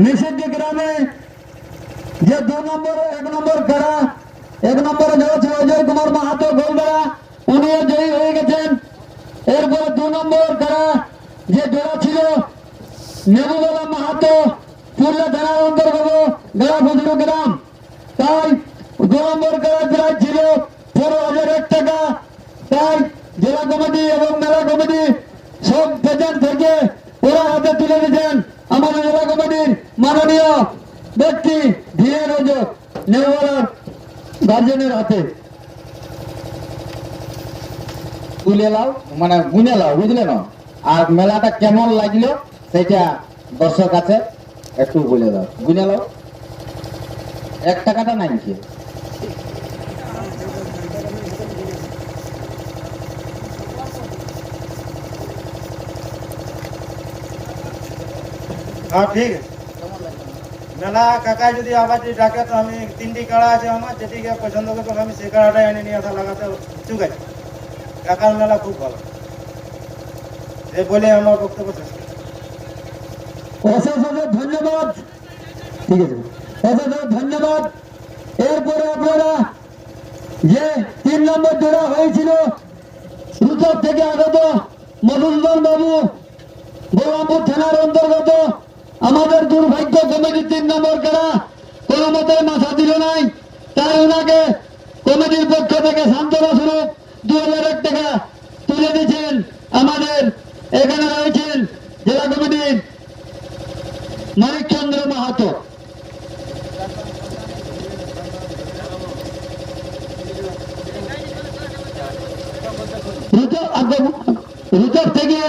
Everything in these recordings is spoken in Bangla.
নিষিদ্ধ গ্রামে যে দু নম্বর, এক নম্বর খেলা এক নম্বরে যারা ছিল, অজয় কুমার মাহাতো গোলবেড়া উনিও জয়ী হয়ে গেছেন। এরপর দু নম্বর খেলা যে জোড়া ছিল, নেবুবেলা মাহাতো, পুরুলিয়া থানার অন্তর্গত গেলা বদরু গ্রাম। তাই দু নম্বর খেলা প্রায় ছিল, পনেরো হাজার এক টাকা। তাই জেলা কমিটি এবং মেলা কমিটি সব পেছন থেকে ওরা হাতে তুলে দিয়েছেন আমাদের জেলা কমিটির মাননীয় ব্যক্তি গার্জেনের হাতে। লাও। মানে গুনে লাও, বুঝলে না? আর মেলাটা কেমন লাগল সেটা দর্শক আছে, একটু বলে দাও। গুনে লাও। এক টাকাটা নাই কি? হ্যাঁ ঠিক আছে। মেলা কাকা যদি আবার যদি ডাকে, তো আমি তিনটি কাড়া আছে আমার, যেটিকে পছন্দ করব আমি সেই কাড়াটাই এনে নিয়ে আসা লাগাতে চুক আছে? কাকার মেলা খুব ভালো। এ বলে আমার বক্তব্য শেষ। অশেষ ধন্যবাদ। ঠিক আছে। অশেষ ধন্যবাদ। এরপরে আপনারা যে তিন নম্বর জোড়া হয়েছিল রুতর থেকে আগত মধুসূদন বাবু বলরামপুর থানার অন্তর্গত আমাদের দুর্ভাগ্য কমিটির তিন নম্বর খেলা কোনো মতে মাথা দিল নাই। তাই ওনাকে কমিটির পক্ষ থেকে সান্ত্বনা স্বরূপ দু হাজার এক টাকা তুলে দিয়েছেন আমাদের। এখানে রয়েছেন জেলা কমিটির মানিকচন্দ্র মাহাতো। রুচক থেকে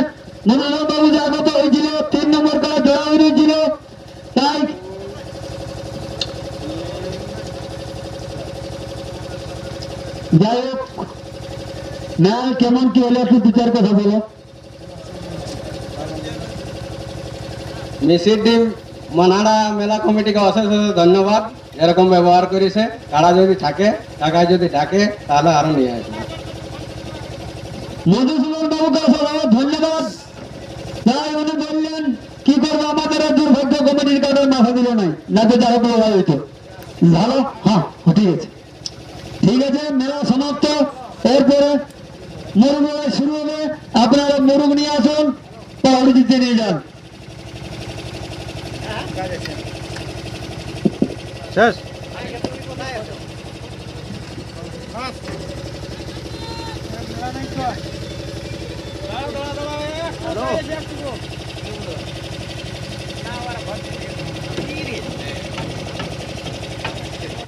মনোরম বাবু যে আগত হয়েছিল তিন নম্বর করে জড়া হয়েছিল তাই যাই হোক না কেমন কি হলো একটু দু চার কথা বলো। মানাড়া মেলা কমিটিকে অশেষ অশেষ ধন্যবাদ। এরকম ব্যবহার করেছে কারা যদি থাকে টাকা যদি ডাকে তাহলে আরও নিয়ে আসবে। মধুসূদন বাবুকে অসংখ্য ধন্যবাদ। তাই উনি বললেন কি করব আমাদের দুর্ভাগ্য কমিটির কারণে মাথা দিল নাই না তো যারা ভালো? হ্যাঁ, ঠিক আছে ঠিক আছে মেলা সমাপ্ত এরপরে মুরুগ লড়াই শুরু হবে আপনারা মুরুগ নিয়ে আসুন পাহাড়ি দিতে নিয়ে যান শেষ দাঁড়াও,